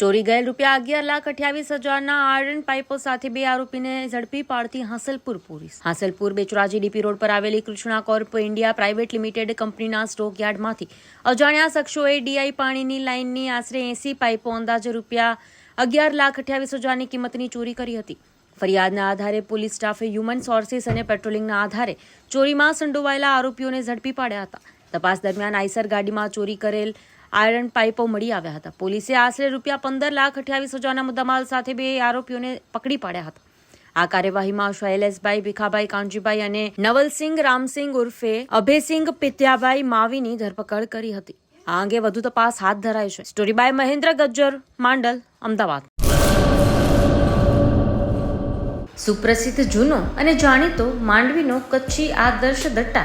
ચોરી ગયેલ રૂપિયા અગિયાર લાખ અઠ્યાવીસ હજારના આયરન પાઇપો સાથે બે આરોપીને ઝડપી પાડતી Hansalpur police. Hansalpur Becharaji DP road પર આવેલી Krishna corp India private limited કંપનીના સ્ટોક યાર્ડમાંથી અજાણ્યા શખ્સોએ ડીઆઈ પાણીની લાઇનની આશરે એસી પાઇપો અંદાજે રૂપિયા અગિયાર લાખ અઠ્યાવીસ હજારની કિંમતની ચોરી કરી હતી. ફરિયાદના આધારે પોલીસ સ્ટાફે હ્યુમન સોર્સિસ અને પેટ્રોલિંગના આધારે ચોરીમાં સંડોવાયેલા આરોપીઓને ઝડપી પાડ્યા હતા. તપાસ દરમિયાન આઈસર ગાડીમાં ચોરી કરેલ આયરન પાઇપો મળી આવ્યા હતા. પોલીસે આશરે રૂપિયા પંદર લાખ અઠ્યાવીસ હજારના મુદ્દામાલ સાથે બે આરોપીઓને પકડી પાડ્યા હતા. આ કાર્યવાહીમાં શૈલેષભાઈ, ભીખાભાઈ કાંજીભાઈ અને નવલસિંહ, રામસિંહ ઉર્ફે અભયસિંહ પિત્યાભાઈ માવીની ધરપકડ કરી હતી. આ અંગે વધુ તપાસ હાથ ધરાઈ છે. Story by Mahendra Gajjar, Mandal, Ahmedabad. સુપ્રસિદ્ધ જૂનો અને જાણીતો માંડવીનો કચ્છી આદર્શ દટ્ટા